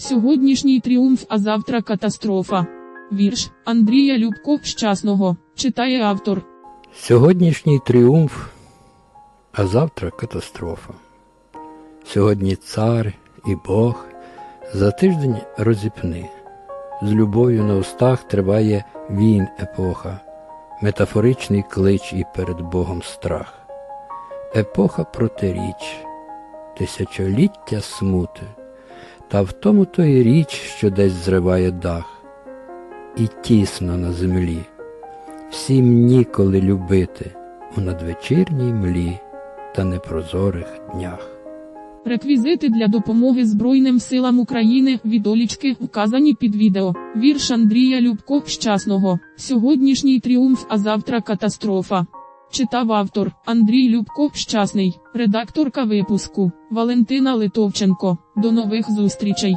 Сьогоднішній тріумф, а завтра катастрофа. Вірш Андрія Любко Щасного читає автор. Сьогоднішній тріумф, а завтра катастрофа. Сьогодні цар і Бог за тиждень розіпни. З любов'ю на устах триває він епоха, метафоричний клич і перед Богом страх. Епоха протиріч, тисячоліття смути, та в тому то і річ, що десь зриває дах, і тісно на землі. Всім ніколи любити у надвечірній млі та непрозорих днях. Реквізити для допомоги Збройним силам України відолічки вказані під відео. Вірш Андрія Любко Щасного. Сьогоднішній тріумф, а завтра катастрофа. Читав автор Андрій Любко Щасний, редакторка випуску Валентина Литовченко. До нових зустрічей.